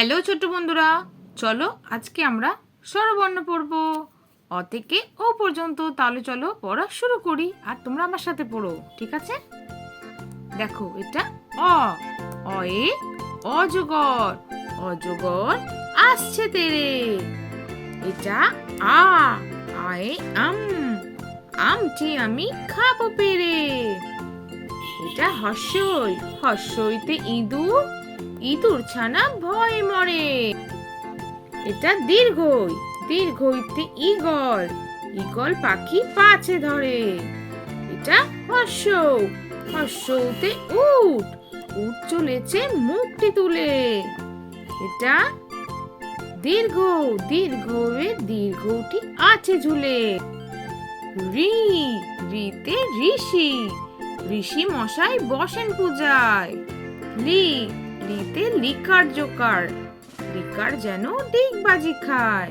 Hello ছোট্ট বন্ধুরা, চলো আজকে আমরা স্বরবর্ণ পড়ব। অ থেকে ও পর্যন্ত, তাহলে চলো পড়া শুরু করি আর তোমরা আমার সাথে পড়ো, ঠিক আছে? দেখো, এটা অ অয়ে অজগর অজগর আসছে তেরে। এটা আ আয়ে আম, আমটি আমি খাব পেরে। এটা হর্ষই, হর্ষইতে ইঁদুর ইঁদুর ছানা ভয়ে মরে। এটা দীর্ঘই, দীর্ঘইতে ইগল ইগল পাখি পাছে ধরে। এটা হর্ষ, হর্ষতে উট উট চলেছে মুখটি তুলে। এটা দীর্ঘ দীর্ঘ দীর্ঘটি আছে ঝুলে। রি, রিতে ঋষি ঋষি মশাই বসেন পূজায়। লি লিতে লিকার জোকার লিকার যেন ডিগবাজি খায়।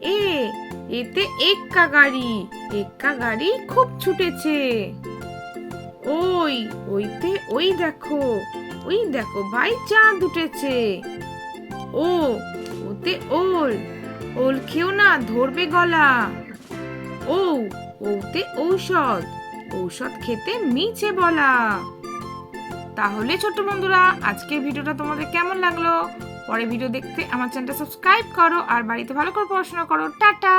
এ, এতে এক্কা গাড়ি এক্কা গাড়ি খুব ছুটেছে। ওই, ওইতে ওই দেখো ওই দেখো ভাই চাঁদ উঠেছে। ও, ওতে ওল ওল খেও না, ধরবে গলা। ও, ওতে ঔষধ ঔষধ খেতে মিছে বলা। তাহলে ছোট্ট বন্ধুরা, আজকের ভিডিওটা তোমাদের কেমন লাগল? পরে ভিডিও দেখতে আমার চ্যানেলটা সাবস্ক্রাইব করো আর বাড়িতে ভালো করে পড়াশোনা করো। টাটা!